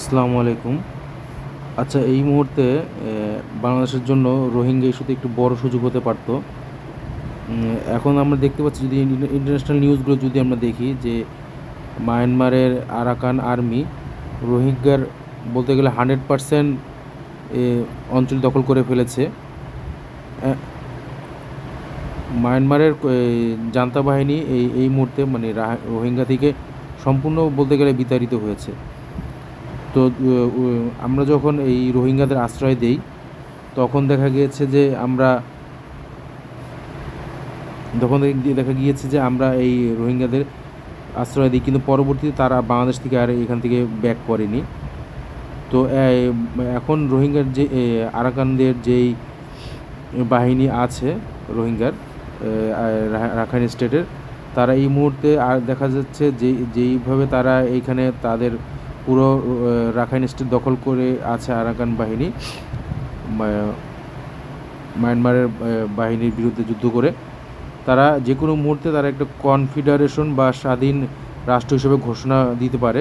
আসসালামু আলাইকুম। আচ্ছা এই মুহূর্তে বাংলাদেশের জন্য রোহিঙ্গা ইস্যুতে একটু বড় সুযোগ হতে পারত। এখন আমরা দেখতে পাচ্ছি যদি ইন্টার- ইন্টারন্যাশনাল নিউজগুলো যদি আমরা দেখি যে মায়ানমারের আরাকান আর্মি রোহিঙ্গার বলতে গেলে হান্ড্রেড পারসেন্ট অঞ্চল দখল করে ফেলেছে। মায়ানমারের জান্তা বাহিনী এই এই মুহূর্তে মানে রাহা- রোহিঙ্গা থেকে সম্পূর্ণ বলতে গেলে বিতাড়িত হয়েছে। তো আমরা যখন এই রোহিঙ্গাদের আশ্রয় দেই, তখন দেখা গিয়েছে যে আমরা, তখন দেখা গিয়েছে যে আমরা এই রোহিঙ্গাদের আশ্রয় দিই, কিন্তু পরবর্তীতে তারা বাংলাদেশ থেকে আর এখান থেকে ব্যাক করেনি। তো এখন রোহিঙ্গার যে আরাকানদের যেই বাহিনী আছে রোহিঙ্গার রাখাইন স্টেটের, তারা এই মুহূর্তে আর দেখা যাচ্ছে যে, যেইভাবে তারা এইখানে তাদের পুরো রাখাইন স্টেট দখল করে আছে আরাকান বাহিনী মায়ানমারের বাহিনীর বিরুদ্ধে যুদ্ধ করে। তারা যে কোনো মুহূর্তে তারা একটা কনফেডারেশন বা স্বাধীন রাষ্ট্র হিসেবে ঘোষণা দিতে পারে।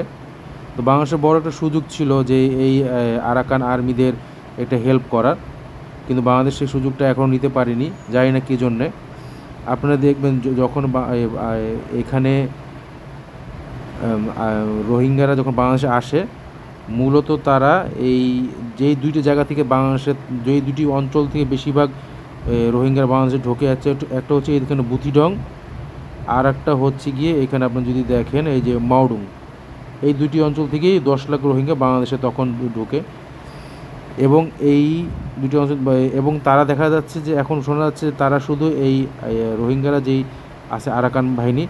তো বাংলাদেশের বড় একটা সুযোগ ছিল যে এই আরাকান আর্মিদের একটা হেল্প করার। কিন্তু বাংলাদেশ সেই সুযোগটা এখন নিতে পারেনি, জানি না কী জন্যে। আপনারা দেখবেন যখন এখানে রোহিঙ্গারা যখন বাংলাদেশে আসে, মূলত তারা এই যেই দুইটি জায়গা থেকে বাংলাদেশের যেই দুটি অঞ্চল থেকে বেশিরভাগ রোহিঙ্গারা বাংলাদেশে ঢোকে যাচ্ছে একটা- হচ্ছে এখানে বুতিডং আর একটা হচ্ছে গিয়ে এখানে আপনি যদি দেখেন এই যে মাউডুং এই দুটি অঞ্চল থেকেই দশ লাখ রোহিঙ্গা বাংলাদেশে তখন ঢোকে। এবং এই দুটি অঞ্চল এবং তারা দেখা যাচ্ছে যে এখন শোনা যাচ্ছে তারা শুধু এই রোহিঙ্গারা যেই আছে আরাকান বাহিনী,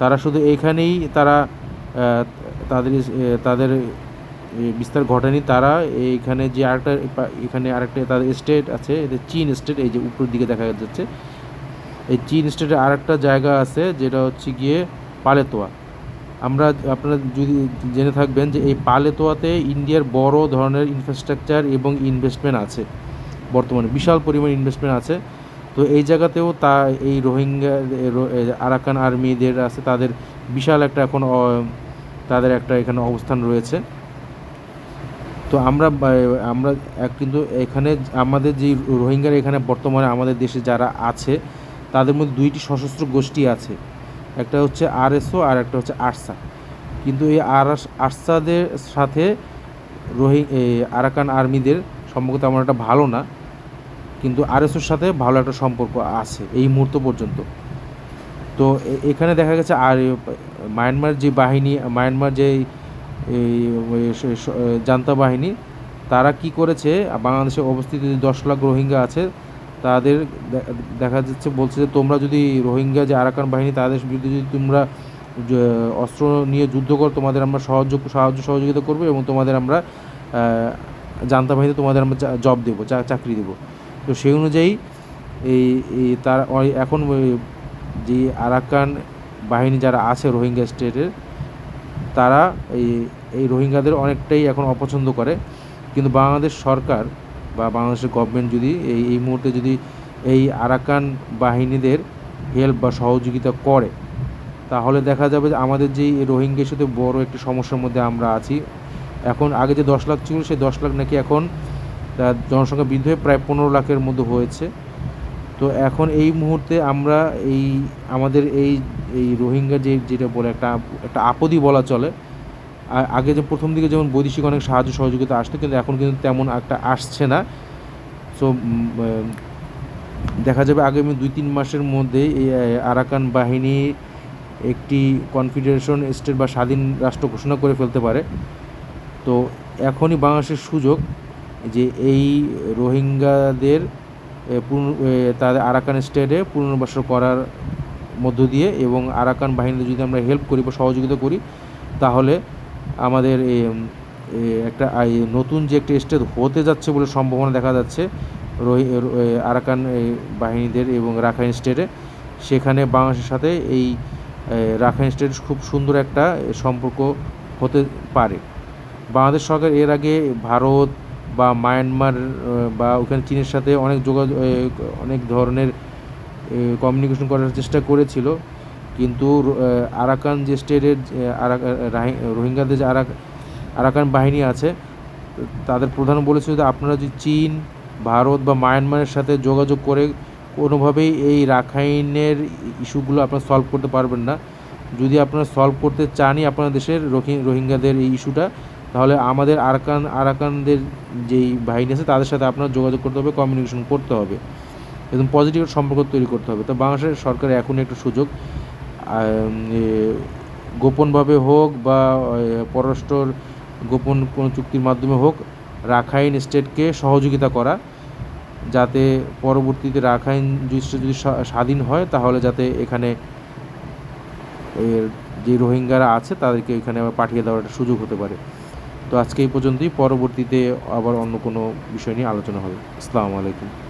তারা শুধু এইখানেই তারা তাদের তাদের বিস্তার ঘটেনি। তারা এইখানে যে আরেকটা এখানে আরেকটা তাদের স্টেট আছে এটা চীন স্টেট এই যে উপরের দিকে দেখা যাচ্ছে। এই চীন স্টেটের আরেকটা জায়গা আছে, যেটা হচ্ছে গিয়ে পালেতোয়া। আমরা, আপনারা যদি জেনে থাকবেন যে এই পালেতোয়াতে ইন্ডিয়ার বড় ধরনের ইনফ্রাস্ট্রাকচার এবং ইনভেস্টমেন্ট আছে। বর্তমানে বিশাল পরিমাণ ইনভেস্টমেন্ট আছে। তো এই জায়গাতেও তা, এই রোহিঙ্গা আরাকান আর্মিদের আছে, তাদের বিশাল একটা এখন তাদের একটা এখানে অবস্থান রয়েছে। তো আমরা আমরা কিন্তু এখানে আমাদের যে রোহিঙ্গার এখানে বর্তমানে আমাদের দেশে যারা আছে, তাদের মধ্যে দুইটি সশস্ত্র গোষ্ঠী আছে। একটা হচ্ছে আরএসও আর একটা হচ্ছে আরসা। কিন্তু এই আর আরসাদের সাথে রোহি আরাকান আর্মিদের সম্পর্ক তেমন একটা ভালো না। কিন্তু আরএসওর সাথে ভালো একটা সম্পর্ক আছে এই মুহূর্ত পর্যন্ত। তো এখানে দেখা গেছে আর মায়ানমার যে বাহিনী, মায়ানমার যে জান্তা বাহিনী, তারা কি করেছে? বাংলাদেশে অবস্থিত যে দশ লাখ রোহিঙ্গা আছে, তাদের দেখা যাচ্ছে বলছে যে তোমরা যদি রোহিঙ্গা যে আরাকান বাহিনী, তাদের বিরুদ্ধে যদি তোমরা অস্ত্র নিয়ে যুদ্ধ করো, তোমাদের আমরা সাহায্য সাহায্য সহযোগিতা করব এবং তোমাদের আমরা জান্তা বাহিনীতে তোমাদের আমরা জব দেবো চাকরি দেবো। তো সেই অনুযায়ী এই তার এখন যে আরাকান বাহিনী যারা আছে রোহিঙ্গা স্টেটের, তারা এই এই রোহিঙ্গাদের অনেকটাই এখন অপছন্দ করে। কিন্তু বাংলাদেশ সরকার বা বাংলাদেশের গভর্নমেন্ট যদি এই এই মুহূর্তে যদি এই আরাকান বাহিনীদের হেল্প বা সহযোগিতা করে, তাহলে দেখা যাবে যে আমাদের যে এই রোহিঙ্গা ইস্যুতে বড় একটি সমস্যার মধ্যে আমরা আছি। এখন আগে যে দশ লাখ ছিল, সেই দশ লাখ নাকি এখন জনসংখ্যা বৃদ্ধি হয়ে প্রায় পনেরো লাখের মধ্যে হয়েছে। তো এখন এই মুহূর্তে আমরা এই, আমাদের এই এই রোহিঙ্গা যে, যেটা বলে একটা একটা আপদই বলা চলে। আগে যে প্রথম দিকে যেমন বৈদেশিক অনেক সাহায্য সহযোগিতা আসতো, কিন্তু এখন কিন্তু তেমন একটা আসছে না। সো দেখা যাবে আগামী দুই তিন মাসের মধ্যে এই আরাকান বাহিনী একটি কনফেডারেশন, স্টেট বা স্বাধীন রাষ্ট্র ঘোষণা করে ফেলতে পারে। তো এখনই বাংলাদেশের সুযোগ যে এই রোহিঙ্গাদের তাদের আরাকান স্টেটে পুনর্বাসন করার মধ্য দিয়ে এবং আরাকান বাহিনীতে যদি আমরা হেল্প করি বা সহযোগিতা করি, তাহলে আমাদের একটা নতুন যে একটা স্টেট হতে যাচ্ছে বলে সম্ভাবনা দেখা যাচ্ছে রোহি আরাকান বাহিনীদের এবং রাখাইন স্টেটে সেখানে বাংলাদেশের সাথে এই রাখাইন স্টেট খুব সুন্দর একটা সম্পর্ক হতে পারে। বাংলাদেশ সরকার এর আগে ভারত বা মায়ানমার বা ওখানে চীনের সাথে অনেক যোগাযোগ অনেক ধরনের কমিউনিকেশন করার চেষ্টা করেছিল। কিন্তু আরাকান যে স্টেটের রোহিঙ্গাদের যে আরাক আরাকান বাহিনী আছে, তাদের প্রধান বলেছিল যে আপনারা যদি চীন, ভারত বা মায়ানমারের সাথে যোগাযোগ করে কোনোভাবেই এই রাখাইনের ইস্যুগুলো আপনারা সলভ করতে পারবেন না। যদি আপনারা সলভ করতে চানই আপনার দেশের রোহিঙ্গাদের এই ইস্যুটা তাহলে আমাদের আরাকান, আরাকানদের যেই বাহিনী আছে, তাদের সাথে আপনার যোগাযোগ করতে হবে কমিউনিকেশন করতে হবে। একদম পজিটিভ সম্পর্ক তৈরি করতে হবে। তো বাংলাদেশের সরকার এখন একটা সুযোগ। গোপনভাবে হোক বা পররাষ্ট্র গোপন কোনো চুক্তির মাধ্যমে হোক, রাখাইন স্টেটকে সহযোগিতা করা, যাতে পরবর্তীতে রাখাইন যদি স্বাধীন হয়, তাহলে যাতে এখানে যে রোহিঙ্গারা আছে, তাদেরকে এখানে আবার পাঠিয়ে দেওয়ার একটা সুযোগ হতে পারে। তো আজকে এই পর্যন্তই। পরবর্তীতে আবার অন্য কোনো বিষয় নিয়ে আলোচনা হবে। আসসালামু আলাইকুম।